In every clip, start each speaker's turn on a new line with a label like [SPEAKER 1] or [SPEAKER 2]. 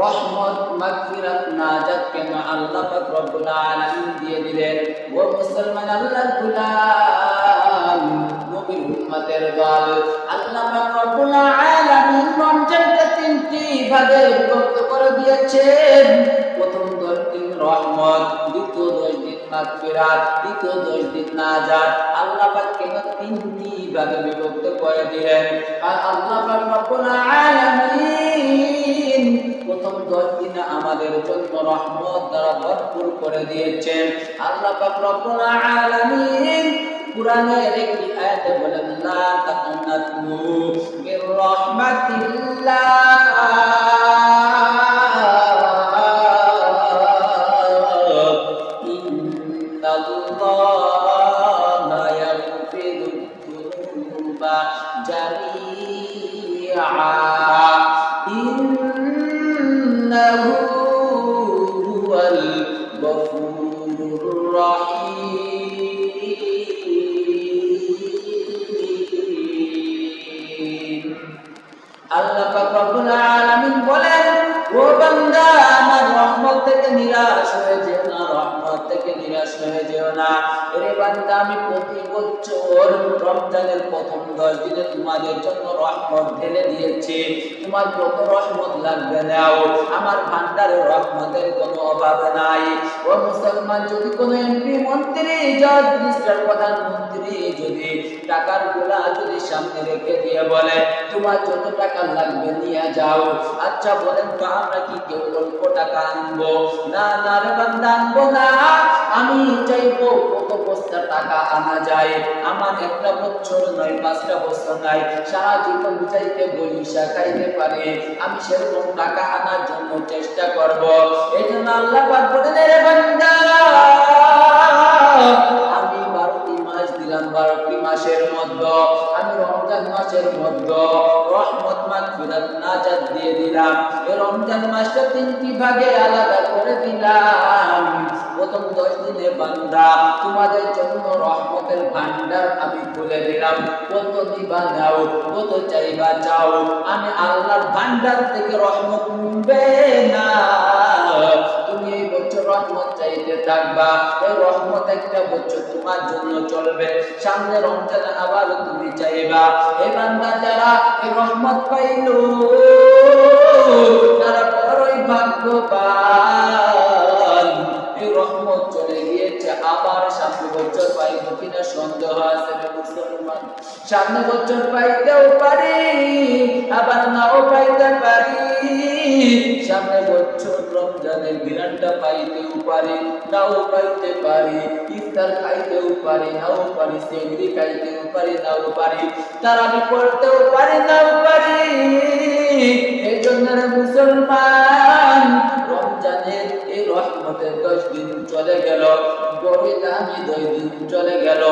[SPEAKER 1] রহমত, মাগফিরাত, নাজাত কেন আল্লাহ পাক রব্বুল আলামিন দিয়ে দিলেন? ও মুসলমান আল্লাহর উম্মতের দল। আল্লাহ পাক রব্বুল আলামিন তিনটি ভাগে বিভক্ত করে দিয়েছেন। প্রথম দশ দিন রহমত, দ্বিতীয় দশ দিন মাগফিরাত, তৃতীয় দশ দিন নাজাত। আল্লাহ পাক কেন তিনটি ভাগে বিভক্ত করে দিলেন? আর আল্লাহ পাক রব্বুল আমাদের জন্য রহমত দ্বারা ভরপুর করে দিয়েছেন আল্লাহ পাক রব্বুল আলামিন কুরআনের একটি আয়াতে বলেন লা তাকুনাতু মির রাহমাতিল্লাহ ইন্নাল্লাহা ইয়াগফিরু যুনুবা জামিআ إنه هو الغفور الرحيم আল্লাহ থেকে নিরাশ হয়ে যেও না রহমত থেকে নিরাশ হয়ে যেও না। এরে বান্দা, আমি প্রতি বছর রমজানের প্রথম দশ দিনে তোমাদের জন্য রহমত ঢেলে দিয়েছি। তোমার কত রহমত লাগবে নাও? আমার ভান্ডারে রহমতের কোনো অভাব নাই। ও মুসলমান, যদি কোনো এমপি, মন্ত্রী, জজ মিনিস্টার প্রধানমন্ত্রী যদি টাকার গোলা যদি সামনে রেখে দিয়ে বলে, তোমার যত টাকা লাগবে নিয়ে যাও। আচ্ছা বলেন তো আমরা কি কেউ অল্প টাকা আনব? না না রে বান্দা, আনব না। আমি চাইব কত বস্তা টাকা আনা যায়। আমার একটা বছর নয়, পাঁচটা বছর নাই। সারা জীবন চাইতে বলিসা খাইতে পারে। আমি সেরকম টাকা আনার জন্য চেষ্টা করব। এই জন্য আল্লাহ বলেন রে বান্দা! ভাগে আলাদা করে দিলাম। প্রথম দশ দিনে বান্দা, তোমাদের জন্য রহমতের ভান্ডার আমি খুলে দিলাম। কত দিবা নাও, কত চাইবা চাও, আমি আল্লাহর ভান্ডার থেকে রহমত নিবে না। তুমি এই বছর রহমত চাইতে থাকবা, এই রহমত একটা বছর তোমার জন্য চলবে। সামনে রমজান আবার তুমি চাইবা। এই বান্দা যারা এই রহমত পাইল তারা বড়ই ভাগ্যবান। বছর কিনা সন্দেহ আছে মুসলমান। সামনে বছর পাইতেও পারি, আবার নাও পাইতে পারি। সামনে বছর রমজানের বিরানটা পাইতেও পারি, নাও পাইতে পারি, ইফতার খাইতেও পারি, নাও পারি, সেহরি খাইতেও পারি, নাও পারি। তারাবি পড়তেও পারি, নাও পারি। এই জন্য মুসলমান দিন চলে গেল।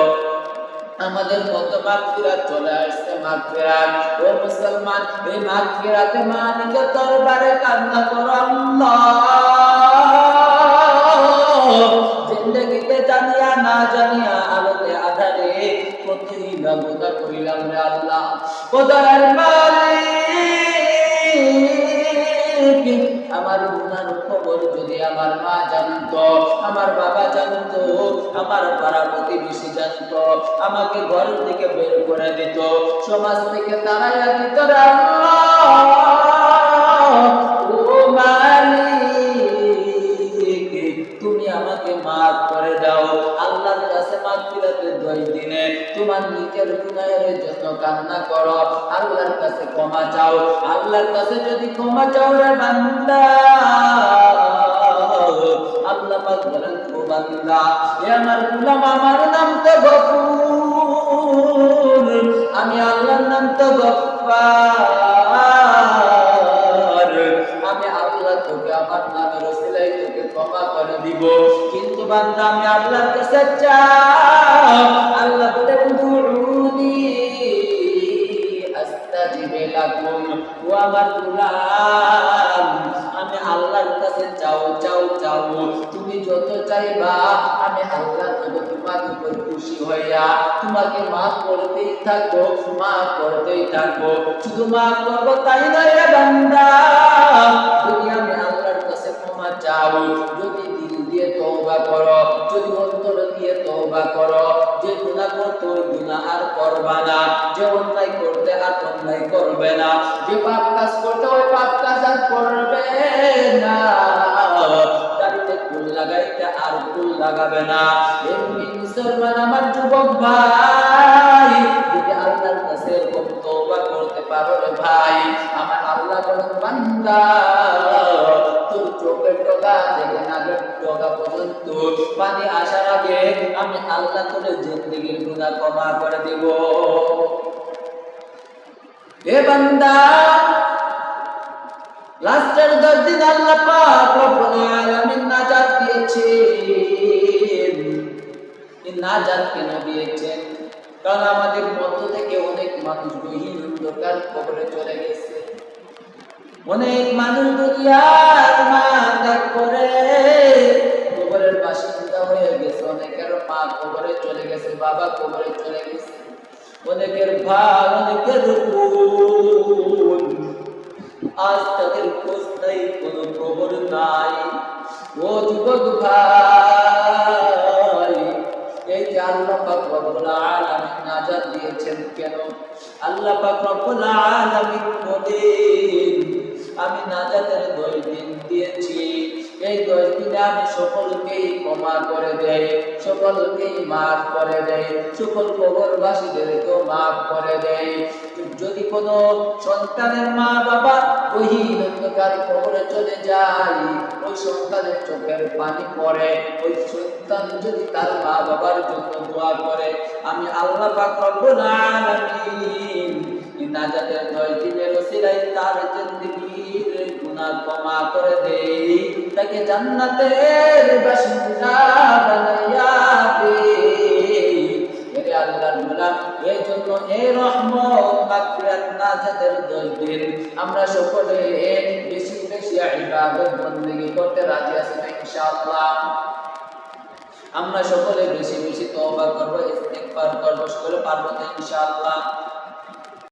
[SPEAKER 1] আমাদের মতো মাগফিরাত চলে আসছে, মাগফিরাত। ও মুসলমান, এই মাগফিরাতে মালিকের দরবারে কান্না করো আল্লাহ। জিন্দগিতে জানিয়া না জানিয়া আলোতে আধারে কতই গোদা করিলাম রে আল্লাহ। কোদার মালিক আমার গুনার খবর যদি আমার মা জানতো, আমার বাবা জানতো, আমার পাড়া প্রতিবেশী জানতো, আমাকে ঘর থেকে বের করে দিত, সমাজ থেকে তারা দিত রে আল্লাহর কাছে ক্ষমা চাও। আল্লাহর কাছে যদি ক্ষমা চাও রে বান্দা। আল্লাহ পাক বলেন, ও বান্দা, এ আমার গোলাম, আমার নাম তো গফুর। আমি আল্লাহর নাম তো গফফার আমি আল্লাহ তোকে, আমার নামের ওসিলাই তোকে ক্ষমা করে দিব। কিন্তু বান্দা, আমি আল্লাহর কাছে চাই। আল্লাহ লাকুম ও আমার গোলাম, আমি আল্লাহর কাছে চাও চাও চাও। তুমি যত চাইবা, আমি আল্লাহ তবে তোমার উপর খুশি হইয়া তোমাকে মাফ করতেই থাকব, মাফ করতেই থাকব। শুধু মা করব তাই নয় বান্দা, যদি আমি আল্লাহর কাছে ক্ষমা চাও, যদি দিল দিয়ে তওবা করো, যদি অন্তর দিয়ে তওবা করো যে গুণা করতো ওই গুণা আর করবে না। যে অন্যায় করতে আর অন্যায় করবে না। যে পাপ কাজ করতে ওই পাপ কাজ আর করবে না। তাতে ফুল লাগাইতে আর ফুল লাগাবে না। এমনি মুসলমান আমার যুবক ভাই, যদি আল্লাহর কাছে তওবা করতে পারো ভাই, আমার আল্লাহ বলেন বান্দা টোকা থেকে নাকের টোকা পর্যন্ত। পানি আসার আগে আমি আল্লাহ তোর জিন্দগির গুনাহ ক্ষমা করে দিব। হে বান্দা লাস্টের দশ দিন আল্লাহ পাক রব্বুল আলামিন নাজাত দিয়েছেন। এই নাজাত কেন দিয়েছেন? কারণ আমাদের মধ্য থেকে অনেক মানুষ গহীন অন্ধকার কবরে চলে গেছে। অনেক মানুষ দুনিয়ার ত্যাগ করে। কবরের বাসিন্দা হয়ে গেছে, অনেকের মা কবরে চলে গেছে, বাবা কবরে চলে গেছে। অনেকের ভাই, অনেকের আজ তাদের খোঁজ নাই, কোনো খবর নাই। ও যুবক ভাই, এই যে আল্লাহ পাক রব্বুল আলামিন নাজাত দিয়েছেন কেন? আল্লাহ পাক রব্বুল আলামিন আমি নাজাতের দশ দিন দিয়েছি। এই দশ দিনে আমি সকলকেই ক্ষমা করে দেয় সকলকেই মাফ করে দেয় সকল কবরবাসীদেরকেও মাফ করে দেয় যদি কোনো সন্তানের মা বাবা গহীন অন্ধকার কবরে চলে যায়, ওই সন্তানের চোখের পানি পড়ে, ওই সন্তান যদি তার মা বাবার জন্য দোয়া করে, আমি আল্লাহ পাক রব্বুল আলামিন নাজাতের দশ দিনের ওসিলায় তার গুনাহ ক্ষমা করে দেই, তাকে জান্নাতের বাসিন্দা বানাইয়া আল্লাহর এই জন্য রহমত মাগফিরাত আমরা সকলে বেশি বেশি ইবাদত বন্দেগি করতে রাজি আছি না ইনশাআল্লাহ। আমরা সকলে বেশি বেশি তওবা করব করব, সকলে পারব ইনশাআল্লাহ।